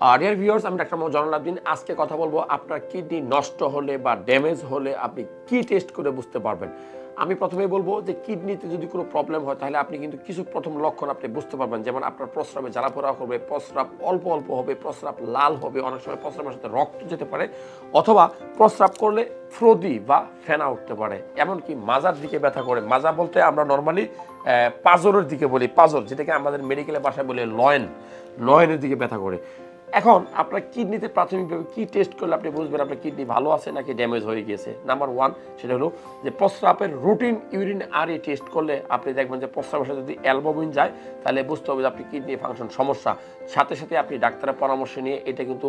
Deer viewers আমি doctor Mohammad Jonal Abdin আজকে কথা বলব আপনার কিডনি নষ্ট হলে বা ড্যামেজ হলে আপনি কি টেস্ট করে বুঝতে পারবেন? আমি প্রথমেই বলব যে কিডনিতে যদি কোনো প্রবলেম হয়, তাহলে আপনি কিন্তু কিছু প্রথম লক্ষণ আপনি বুঝতে পারবেন। যেমন আপনার প্রস্রাবে জ্বালাপোড়া হবে, প্রস্রাব অল্প অল্প হবে, প্রস্রাব লাল হবে, অনেক সময় প্রস্রাবের সাথে রক্ত যেতে পারে, অথবা প্রস্রাব করলে ফ্রোদি বা ফেনা উঠতে পারে। এমনকি মাজার দিকে ব্যথা করে। মাজা বলতে আমরা নর্মালি পাজরের দিকে বলি, পাজর, যেটাকে আমাদের মেডিকেলের ভাষায় বলে লয়েন লয়েনের দিকে ব্যথা করে। এখন আপনার কিডনিতে প্রাথমিকভাবে কি টেস্ট করলে আপনি বুঝবেন আপনার কিডনি ভালো আছে নাকি ড্যামেজ হয়ে গিয়েছে? নাম্বার ওয়ান সেটা হলো যে প্রস্রাবের routine urine R E test করলে আপনি দেখবেন যে প্রস্রাবের সাথে যদি অ্যালবোমিন যায়, তাহলে বুঝতে হবে যে আপনি কিডনি ফাংশন সমস্যা। সাথে সাথে আপনি ডাক্তারের পরামর্শ নিয়ে এটা কিন্তু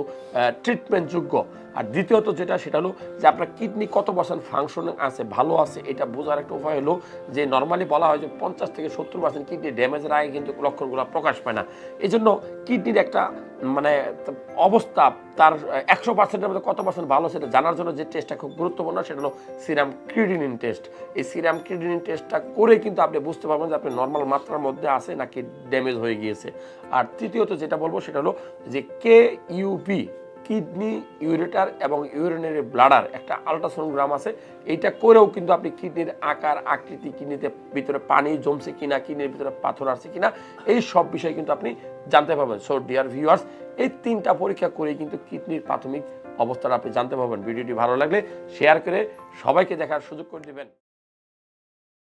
ট্রিটমেন্ট যোগ্য আর দ্বিতীয়ত যেটা, সেটা হলো যে আপনার কিডনি কত পার্সেন্ট ফাংশন আছে, ভালো আছে, এটা বোঝার একটা উপায় হলো যে নর্মালি বলা হয় যে পঞ্চাশ থেকে সত্তর পার্সেন্ট কিডনি ড্যামেজের আগে কিন্তু লক্ষণগুলো প্রকাশ পায় না। এই জন্য কিডনির একটা মানে অবস্থা তার একশো পার্সেন্টের মধ্যে কত পার্সেন্ট ভালো সেটা জানার জন্য যে টেস্টটা খুব গুরুত্বপূর্ণ সেটা হলো সিরাম ক্রিডিনিন টেস্ট এই সিরাম ক্রিডিনিন টেস্টটা করে কিন্তু আপনি বুঝতে পারবেন যে আপনি নর্মাল মাত্রার মধ্যে আছে নাকি ড্যামেজ হয়ে গিয়েছে। আর তৃতীয়ত যেটা বলব সেটা হলো যে কে ইউপি কিডনি, ইউরেটার এবং ইউরিনারি ব্লাডার একটা আলট্রাসোনোগ্রাম আছে। এইটা করেও কিন্তু আপনি কিডনির আকার, আকৃতি, কিডনিতে ভিতরে পানি জমছে কিনা, কিডনির ভিতরে পাথর আছে কিনা, এই সব বিষয় কিন্তু আপনি জানতে পারবেন। সো ডিয়ার ভিউয়ার্স এই তিনটা পরীক্ষা করে কিন্তু কিডনির প্রাথমিক অবস্থাটা আপনি জানতে পারবেন। ভিডিওটি ভালো লাগলে শেয়ার করে সবাইকে দেখার সুযোগ করে দিবেন।